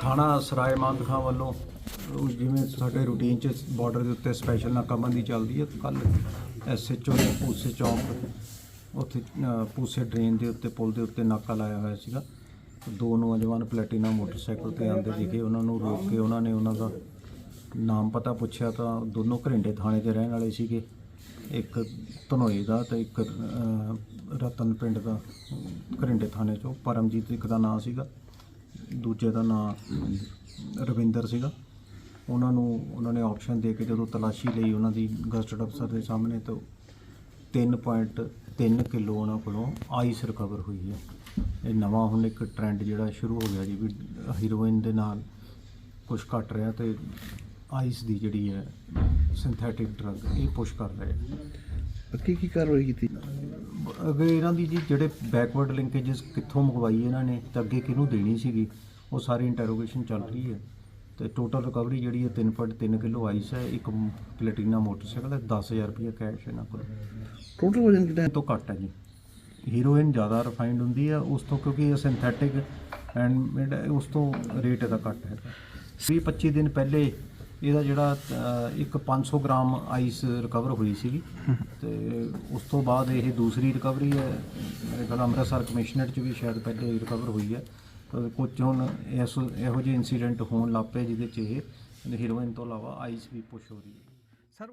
ਥਾਣਾ ਸਰਾਏ ਮਾਨਦਖਾਂ ਵੱਲੋਂ ਉਹ ਜਿਵੇਂ ਸਾਡੇ ਰੂਟੀਨ ਚ ਬਾਰਡਰ ਦੇ ਉੱਤੇ ਸਪੈਸ਼ਲ ਨਾਕਾਬੰਦੀ ਚੱਲਦੀ ਹੈ ਕੱਲ ਐਸਐਚਓ ਨੇ ਪੂਸੇ ਚੌਂਕ, ਉੱਥੇ ਪੂਸੇ ਡਰੇਨ ਦੇ ਉੱਤੇ, ਪੁਲ ਦੇ ਉੱਤੇ ਨਾਕਾ ਲਾਇਆ ਹੋਇਆ ਸੀਗਾ। ਦੋ ਨੌਜਵਾਨ ਪਲੈਟੀਨਾ ਮੋਟਰਸਾਈਕਲ ਤੇ ਆਉਂਦੇ ਦਿਖੇ ਉਹਨਾਂ ਨੂੰ ਰੋਕ ਕੇ ਉਹਨਾਂ ਨੇ ਉਹਨਾਂ ਦਾ ਨਾਮ ਪਤਾ ਪੁੱਛਿਆ ਤਾਂ ਦੋਨੋਂ ਘਰਿੰਡੇ ਥਾਣੇ ਦੇ ਰਹਿਣ ਵਾਲੇ ਸੀਗੇ। ਇੱਕ ਧਨੋਏ ਦਾ ਤੇ ਇੱਕ ਰਤਨ ਪਿੰਡ ਦਾ, ਘਰਿੰਡੇ ਥਾਣੇ ਚੋਂ, ਪਰਮਜੀਤ ਇੱਕ ਦਾ ਨਾਂ ਸੀਗਾ। ਦੂਜੇ ਦਾ ਨਾਂ ਰਵਿੰਦਰ ਸੀਗਾ। ਉਹਨਾਂ ਨੂੰ, ਉਹਨਾਂ ਨੇ ਆਪਸ਼ਨ ਦੇ ਕੇ ਜਦੋਂ ਤਲਾਸ਼ੀ ਲਈ ਉਹਨਾਂ ਦੀ ਗਸਟਡ ਅਫਸਰ ਦੇ ਸਾਹਮਣੇ, ਤਾਂ 3.3 ਕਿਲੋ ਉਹਨਾਂ ਕੋਲੋਂ ਆਈਸ ਰਿਕਵਰ ਹੋਈ ਹੈ। ਇਹ ਨਵਾਂ ਹੁਣ ਇੱਕ ਟ੍ਰੈਂਡ ਜਿਹੜਾ ਸ਼ੁਰੂ ਹੋ ਗਿਆ ਜੀ, ਵੀ ਹੀਰੋਇਨ ਦੇ ਨਾਲ ਕੁਝ ਘਟ ਰਿਹਾ ਤੇ ਆਈਸ ਦੀ ਜਿਹੜੀ ਹੈ ਸਿੰਥੈਟਿਕ ਡਰੱਗ ਇਹ ਪੁਸ਼ ਕਰ ਰਿਹਾ ਆ ਕੀ ਕੀ ਕਾਰਵਾਈ ਕੀਤੀ? ਅਗੇ ਇਹਨਾਂ ਦੀ ਜੀ ਜਿਹੜੇ ਬੈਕਵਰਡ ਲਿੰਕੇजेस ਕਿੱਥੋਂ ਮੰਗਵਾਈ ਇਹਨਾਂ ਨੇ ਤੇ ਅੱਗੇ ਕਿਹਨੂੰ ਦੇਣੀ ਸੀਗੀ ਉਹ ਸਾਰੀ ਇੰਟਰੋਗੇਸ਼ਨ ਚੱਲ ਰਹੀ ਹੈ। ਤੇ ਟੋਟਲ ਰਿਕਵਰੀ ਜਿਹੜੀ ਹੈ 3.3 ਕਿਲੋ ਆਈਸ ਹੈ ਇੱਕ ਪਲੈਟੀਨਾ ਮੋਟਰਸਾਈਕਲ ਹੈ 10000 ਰੁਪਏ ਕੈਸ਼ ਇਹਨਾਂ ਕੋਲ। ਟੋਟਲ ਵਜਨ ਕਿੰਨਾ ਇਹ ਹੈ ਤੋਂ ਘੱਟ ਹੈ ਜੀ। ਹੀਰੋਇਨ ਜ਼ਿਆਦਾ ਰਿਫਾਈਨਡ ਹੁੰਦੀ ਹੈ ਉਸ ਤੋਂ ਕਿਉਂਕਿ ਇਹ ਸਿੰਥੈਟਿਕ ਐਂਡ ਉਸ ਤੋਂ ਰੇਟ ਇਹਦਾ ਘੱਟ ਹੈ। 20 25 ਦਿਨ ਪਹਿਲੇ ਇਹਦਾ ਜਿਹੜਾ ਅ, ਇੱਕ 500 ਗ੍ਰਾਮ ਆਈਸ ਰਿਕਵਰ ਹੋਈ ਸੀਗੀ। ਤੇ ਉਸ ਤੋਂ ਬਾਅਦ ਇਹ ਦੂਸਰੀ ਰਿਕਵਰੀ ਹੈ। ਮੇਰੇ ਖਿਆਲ ਅੰਮ੍ਰਿਤਸਰ ਕਮਿਸ਼ਨਰੇਟ ਚ ਵੀ ਸ਼ਾਇਦ ਪਹਿਲੇ ਰਿਕਵਰ ਹੋਈ ਹੈ। ਪਰ ਕੁਝ ਹੁਣ ਇਸ ਇਹੋ ਜਿਹੇ ਇਨਸੀਡੈਂਟ ਹੋਣ ਲੱਗ ਪਏ ਜਿਹਦੇ ਚ ਇਹ ਹੀਰੋਇਨ ਤੋਂ ਇਲਾਵਾ ਆਈਸ ਵੀ ਪੁਸ਼ ਹੋ ਰਹੀ ਹੈ। ਸਰ